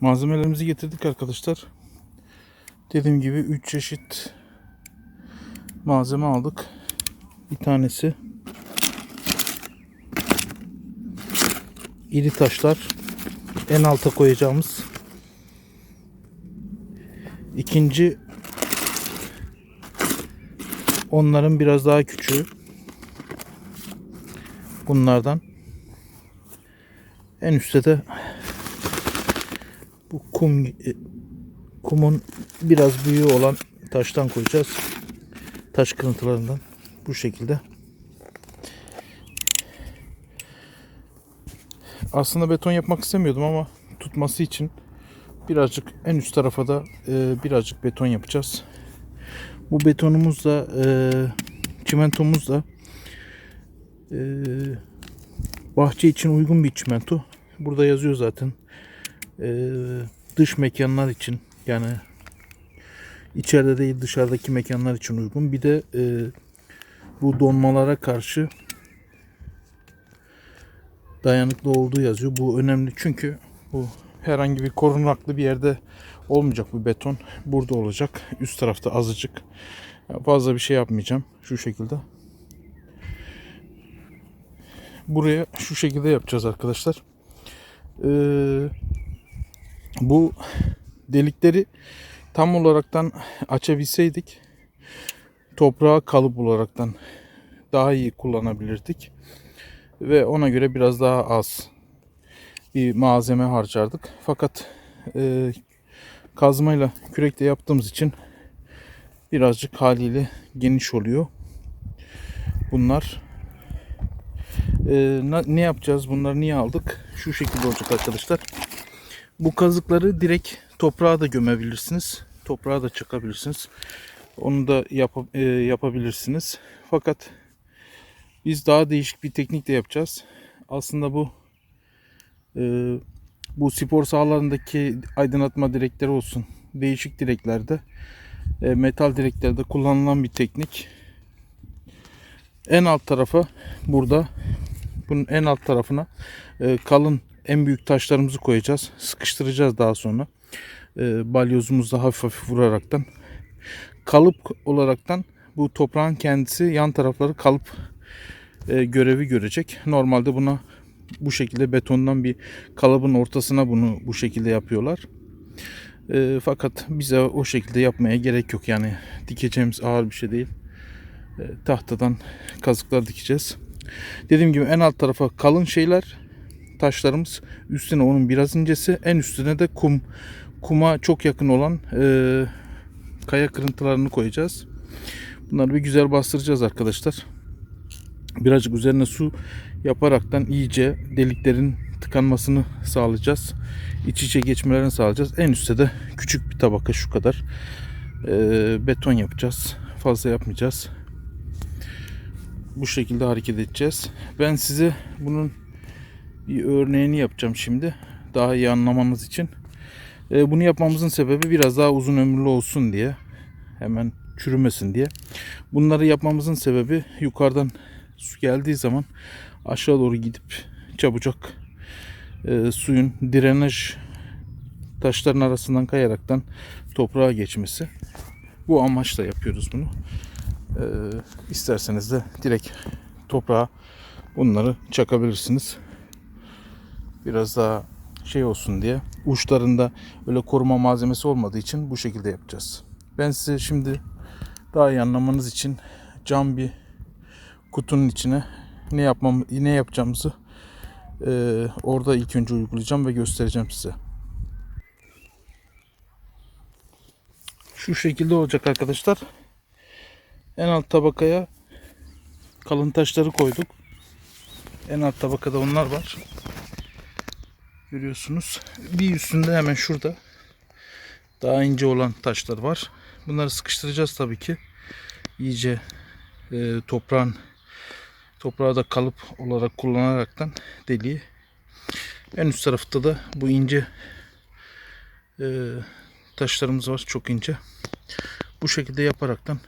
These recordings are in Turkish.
Malzemelerimizi getirdik arkadaşlar. Dediğim gibi 3 çeşit malzeme aldık. Bir tanesi iri taşlar en alta koyacağımız. İkinci onların biraz daha küçüğü. Bunlardan. En üstte de bu kum e, kumun biraz büyüğü olan taştan koyacağız. Taş kırıntılarından bu şekilde. Aslında beton yapmak istemiyordum ama tutması için birazcık en üst tarafa da e, birazcık beton yapacağız. Bu betonumuz da e, çimentomuz da e, bahçe için uygun bir çimento. Burada yazıyor zaten. E, dış mekanlar için yani içeride değil dışarıdaki mekanlar için uygun. Bir de e, bu donmalara karşı dayanıklı olduğu yazıyor. Bu önemli çünkü bu herhangi bir korunaklı bir yerde olmayacak bu beton. Burada olacak. Üst tarafta azıcık. Fazla bir şey yapmayacağım. Şu şekilde. Buraya şu şekilde yapacağız arkadaşlar. Ee, bu delikleri tam olaraktan açabilseydik toprağı kalıp olaraktan daha iyi kullanabilirdik ve ona göre biraz daha az bir malzeme harcardık. Fakat e, kazmayla kürekle yaptığımız için birazcık haliyle geniş oluyor. Bunlar e, ne yapacağız? Bunları niye aldık? Şu şekilde olacak arkadaşlar. Bu kazıkları direkt toprağa da gömebilirsiniz. Toprağa da çakabilirsiniz. Onu da yap- e, yapabilirsiniz. Fakat biz daha değişik bir teknikle yapacağız. Aslında bu e, bu spor sahalarındaki aydınlatma direkleri olsun. Değişik direklerde e, metal direklerde kullanılan bir teknik. En alt tarafa burada bunun en alt tarafına e, kalın en büyük taşlarımızı koyacağız. Sıkıştıracağız daha sonra. E, balyozumuzla hafif hafif vuraraktan. Kalıp olaraktan bu toprağın kendisi yan tarafları kalıp e, görevi görecek. Normalde buna bu şekilde betondan bir kalıbın ortasına bunu bu şekilde yapıyorlar. E, fakat bize o şekilde yapmaya gerek yok. Yani dikeceğimiz ağır bir şey değil. E, tahtadan kazıklar dikeceğiz. Dediğim gibi en alt tarafa kalın şeyler taşlarımız üstüne onun biraz incesi en üstüne de kum kuma çok yakın olan e, kaya kırıntılarını koyacağız. Bunları bir güzel bastıracağız arkadaşlar. Birazcık üzerine su yaparaktan iyice deliklerin tıkanmasını sağlayacağız. İç içe geçmelerini sağlayacağız. En üstte de küçük bir tabaka şu kadar e, beton yapacağız. Fazla yapmayacağız. Bu şekilde hareket edeceğiz. Ben size bunun bir örneğini yapacağım şimdi. Daha iyi anlamanız için. E, bunu yapmamızın sebebi biraz daha uzun ömürlü olsun diye. Hemen çürümesin diye. Bunları yapmamızın sebebi yukarıdan su geldiği zaman aşağı doğru gidip çabucak e, suyun drenaj taşların arasından kayaraktan toprağa geçmesi. Bu amaçla yapıyoruz bunu. E, isterseniz de direkt toprağa bunları çakabilirsiniz. Biraz daha şey olsun diye uçlarında öyle koruma malzemesi olmadığı için bu şekilde yapacağız. Ben size şimdi daha iyi anlamanız için cam bir kutunun içine ne yapmam ne yapacağımızı e, orada ilk önce uygulayacağım ve göstereceğim size. Şu şekilde olacak arkadaşlar. En alt tabakaya kalın taşları koyduk. En alt tabakada onlar var. Görüyorsunuz. Bir üstünde hemen şurada daha ince olan taşlar var. Bunları sıkıştıracağız tabii ki. İyice e, toprağın toprağı da kalıp olarak kullanaraktan deliği. En üst tarafta da bu ince e, taşlarımız var. Çok ince. Bu şekilde yaparaktan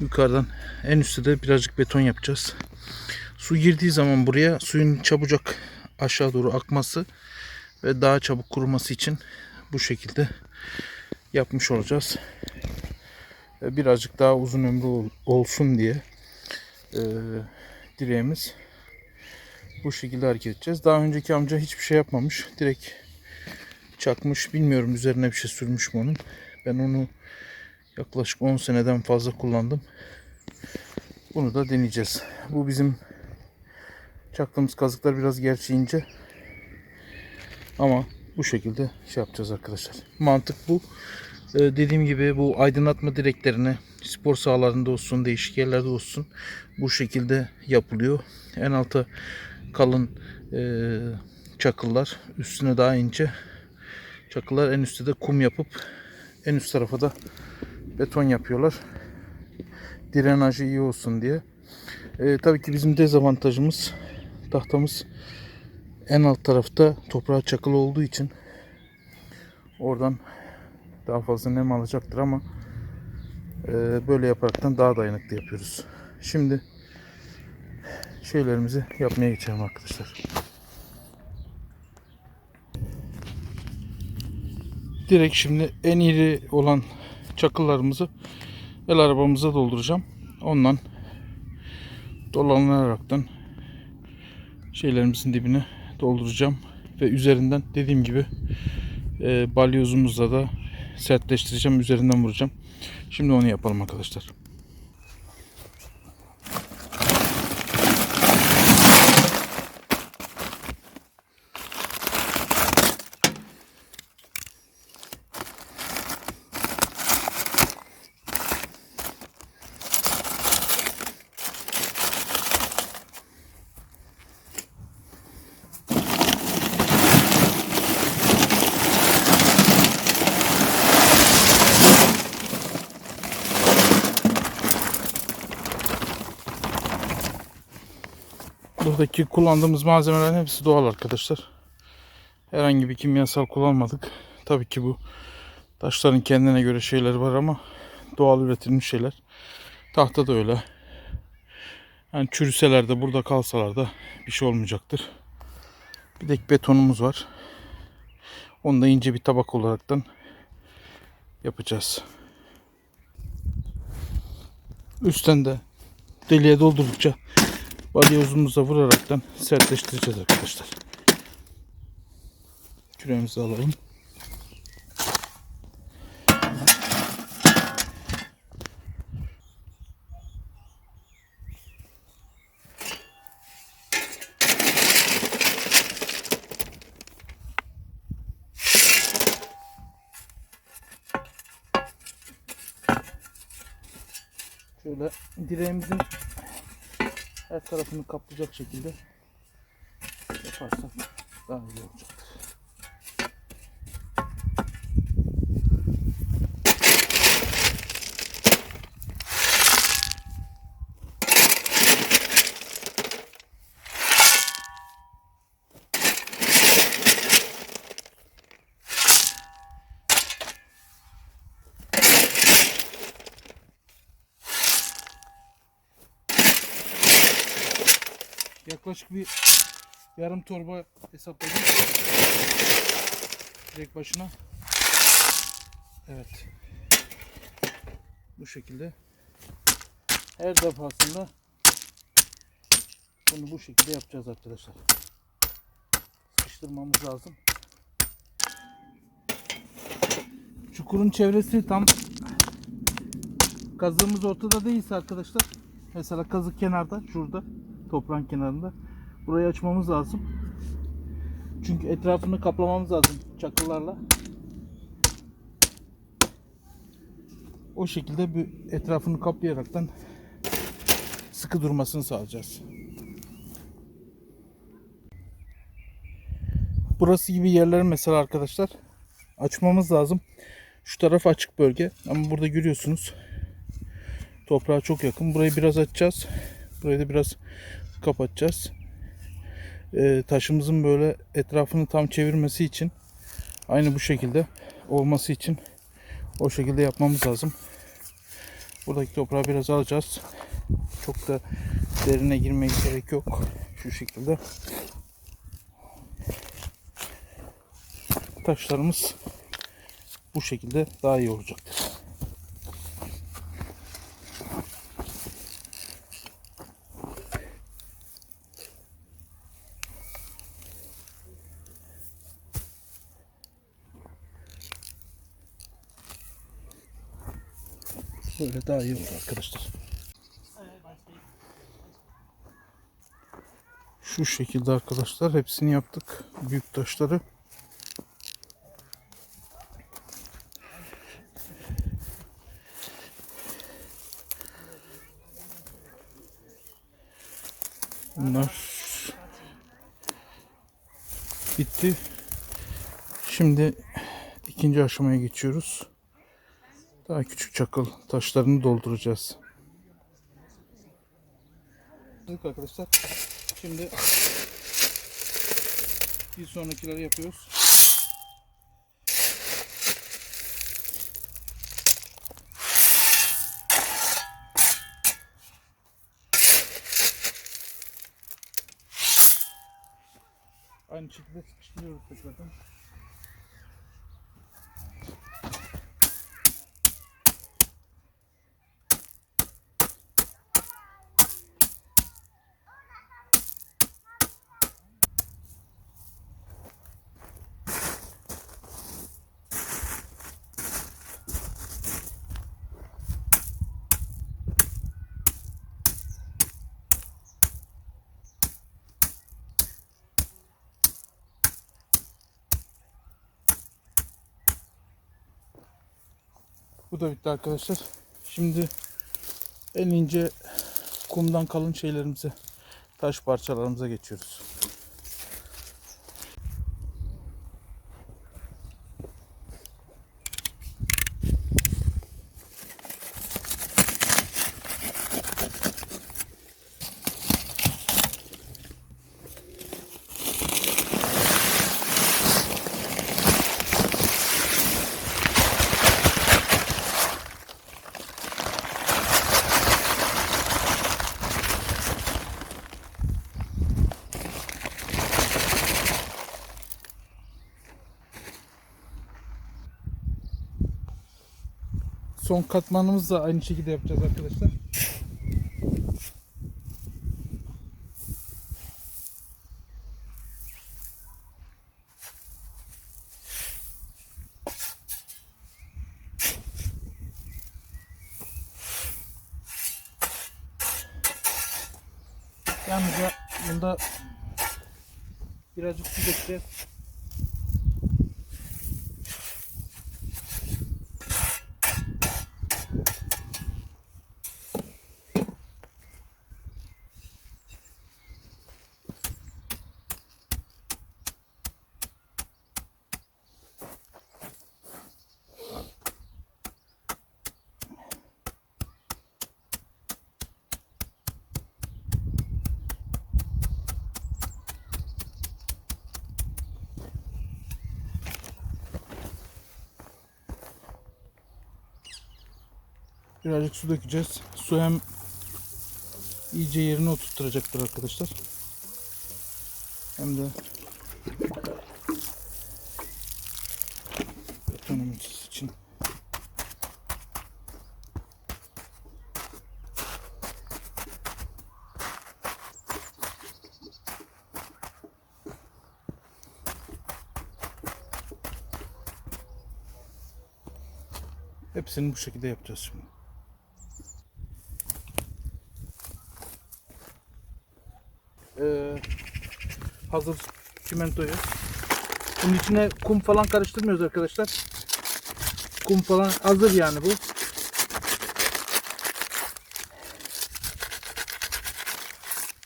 yukarıdan en üstte de birazcık beton yapacağız. Su girdiği zaman buraya suyun çabucak aşağı doğru akması ve daha çabuk kuruması için bu şekilde yapmış olacağız. Ve Birazcık daha uzun ömrü ol- olsun diye e, dileğimiz bu şekilde hareket edeceğiz. Daha önceki amca hiçbir şey yapmamış. Direkt çakmış. Bilmiyorum üzerine bir şey sürmüş mü onun. Ben onu yaklaşık 10 seneden fazla kullandım. Bunu da deneyeceğiz. Bu bizim çaktığımız kazıklar biraz gerçi ince. Ama bu şekilde şey yapacağız arkadaşlar. Mantık bu. Ee, dediğim gibi bu aydınlatma direklerini spor sahalarında olsun, değişik yerlerde olsun bu şekilde yapılıyor. En alta kalın e, çakıllar, üstüne daha ince çakıllar, en üstte de kum yapıp en üst tarafa da beton yapıyorlar. Drenajı iyi olsun diye. Ee, tabii ki bizim dezavantajımız tahtamız en alt tarafta toprağa çakılı olduğu için oradan daha fazla nem alacaktır ama e, böyle yaparaktan daha dayanıklı yapıyoruz. Şimdi şeylerimizi yapmaya geçelim arkadaşlar. Direkt şimdi en iri olan çakıllarımızı el arabamıza dolduracağım. Ondan dolanaraktan şeylerimizin dibine dolduracağım ve üzerinden dediğim gibi e, balyozumuzla da sertleştireceğim üzerinden vuracağım. Şimdi onu yapalım arkadaşlar. Buradaki kullandığımız malzemelerin hepsi doğal arkadaşlar. Herhangi bir kimyasal kullanmadık. Tabii ki bu taşların kendine göre şeyleri var ama doğal üretilmiş şeyler. Tahta da öyle. Yani çürüseler de burada kalsalar da bir şey olmayacaktır. Bir de betonumuz var. Onu da ince bir tabak olaraktan yapacağız. Üstten de deliğe doldurdukça balyozumuza vuraraktan sertleştireceğiz arkadaşlar. Küremizi alalım. Şöyle direğimizin her tarafını kaplayacak şekilde yaparsak daha iyi olacaktır. Yaklaşık bir yarım torba hesapladım. Direkt başına. Evet. Bu şekilde. Her defasında bunu bu şekilde yapacağız arkadaşlar. Sıkıştırmamız lazım. Çukurun çevresi tam kazığımız ortada değilse arkadaşlar mesela kazık kenarda şurada toprağın kenarında burayı açmamız lazım. Çünkü etrafını kaplamamız lazım çakıllarla. O şekilde bir etrafını kaplayaraktan sıkı durmasını sağlayacağız. Burası gibi yerleri mesela arkadaşlar açmamız lazım. Şu taraf açık bölge ama burada görüyorsunuz toprağa çok yakın. Burayı biraz açacağız. Burayı da biraz kapatacağız. Ee, taşımızın böyle etrafını tam çevirmesi için aynı bu şekilde olması için o şekilde yapmamız lazım. Buradaki toprağı biraz alacağız. Çok da derine girmeye gerek yok. Şu şekilde. taşlarımız bu şekilde daha iyi olacaktır. Böyle daha iyi olur arkadaşlar. Şu şekilde arkadaşlar hepsini yaptık. Büyük taşları. Bunlar bitti. Şimdi ikinci aşamaya geçiyoruz. Daha küçük çakıl taşlarını dolduracağız. Arkadaşlar. Şimdi bir sonrakileri yapıyoruz. Aynı şekilde sıkıştırıyoruz tekrardan. Bu da bitti arkadaşlar. Şimdi en ince kumdan kalın şeylerimize, taş parçalarımıza geçiyoruz. Son katmanımızı da aynı şekilde yapacağız arkadaşlar. Yalnız ya bunda birazcık su dökeceğiz. Birazcık su dökeceğiz. Su hem iyice yerine oturtturacaktır arkadaşlar. Hem de betonumuz için. Hepsini bu şekilde yapacağız şimdi. Hazır çimentoyu. Bunun içine kum falan karıştırmıyoruz arkadaşlar. Kum falan hazır yani bu.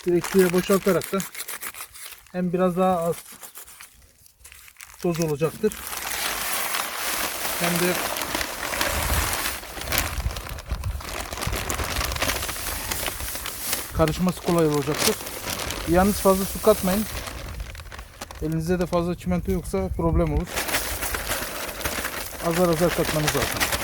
Direkt suya boşaltarak da hem biraz daha az toz olacaktır. Hem de karışması kolay olacaktır. Yalnız fazla su katmayın. Elinizde de fazla çimento yoksa problem olur. Azar azar katmanız lazım.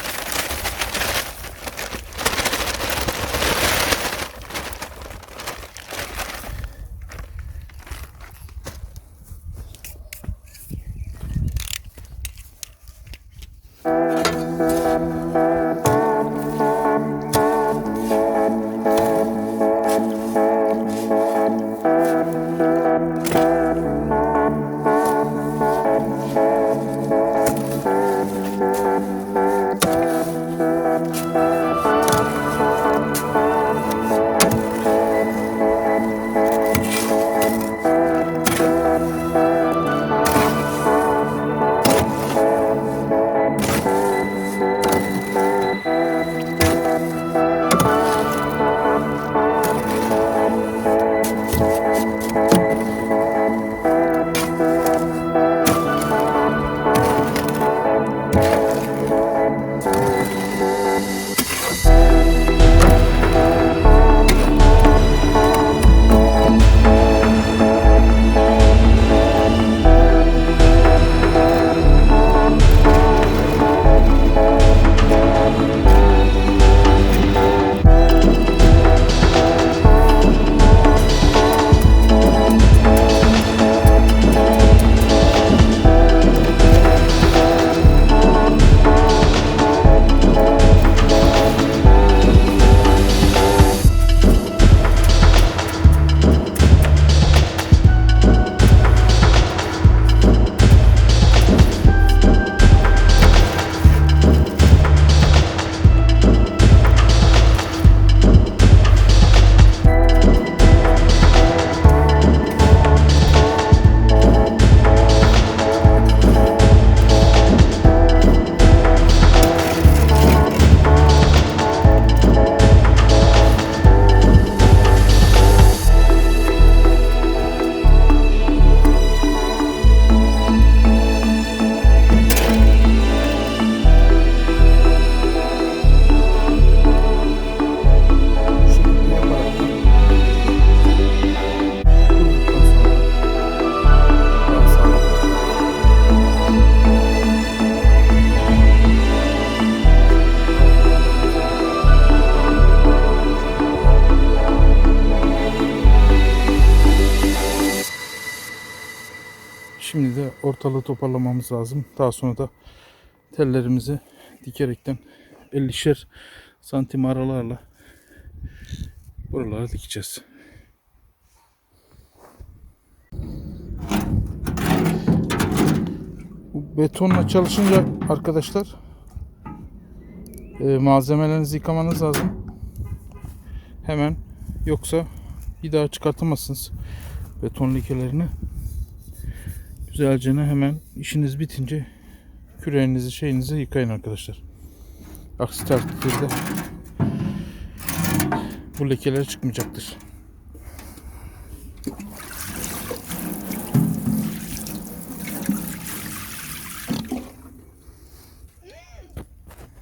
Ortalığı toparlamamız lazım. Daha sonra da tellerimizi dikerekten 50'şer santim aralarla buralara dikeceğiz. Bu betonla çalışınca arkadaşlar e, malzemelerinizi yıkamanız lazım. Hemen yoksa bir daha çıkartamazsınız beton lekelerini. Güzelce hemen işiniz bitince küreğinizi şeyinizi yıkayın arkadaşlar. Aksi takdirde bu lekeler çıkmayacaktır.